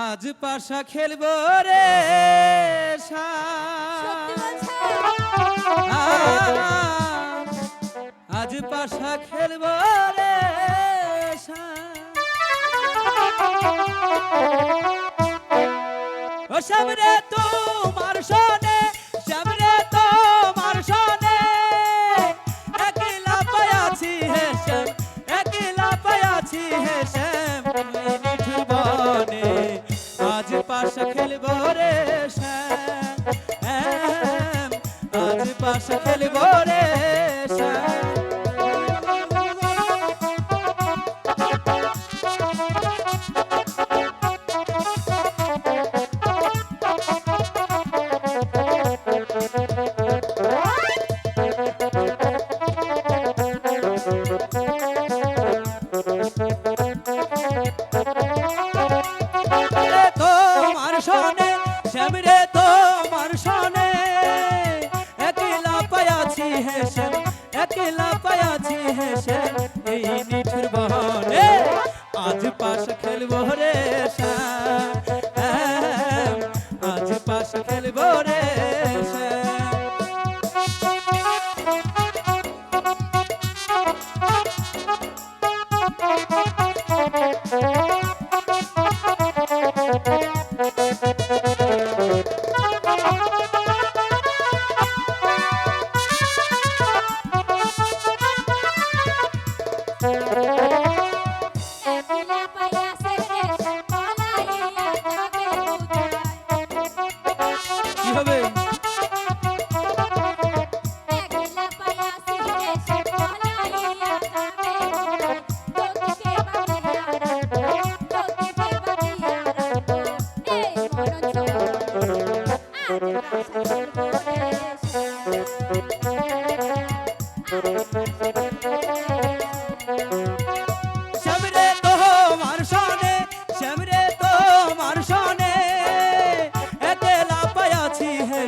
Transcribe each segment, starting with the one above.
আজ পাশা খেলব রে? আজ পাশা খেলব রে ও সামনে তোমার সনে সামনে তোমার সনে। একলা পায়াছি হে শ্যাম একলা পায়াছি হে পাশা খেলব হে এই নিঠুর বহনে। আজ পাশ খেলব রে আজ পাশ খেলব রে Thank একলা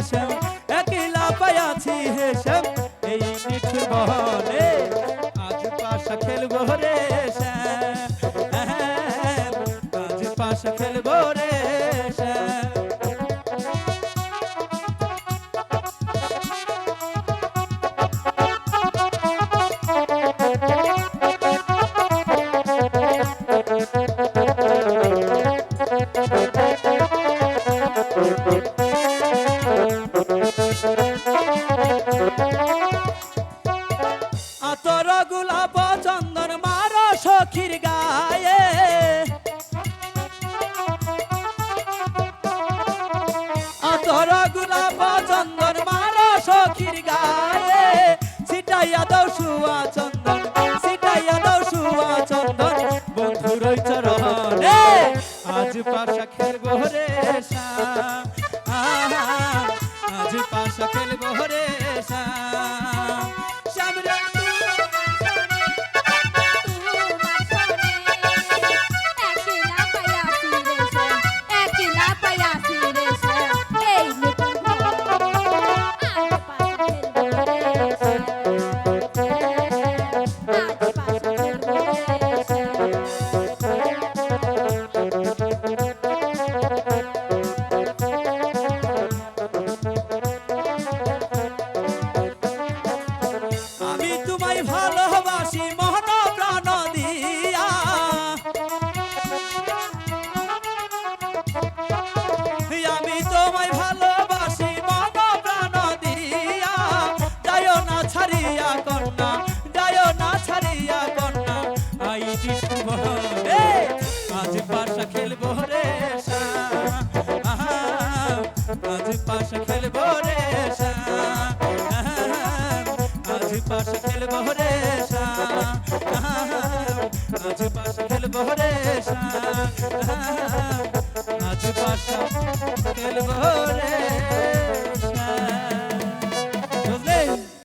শ্যাম একলা পায়াছি হে শ্যাম এই নিঠুর বহনে আজ পাশা খেলব রে শ্যাম আজ পাশা খেলব রে শ্যাম আতর গোলাপ চন্দন মার সখীর গায়ে। আতর গোলাপ চন্দন মার সখীর গায়ে। সিটাইয়া দাও সুয়া চন্দন সিটাইয়া দাও সুয়া চন্দন। বন্ধুর চরণে আজ পাশা খেলব রে আজ পাশা খেলব রে শ্যাম ভালোবাসি মহন প্রাণ দিয়া। আমি তোমায় ভালোবাসি মন প্রাণ দিয়া। যায় না ছাড়িয়া কন্যা যায় না ছাড়িয়া কন্যা। আই বিষ্ণু আজ পাশা খেলব রে রে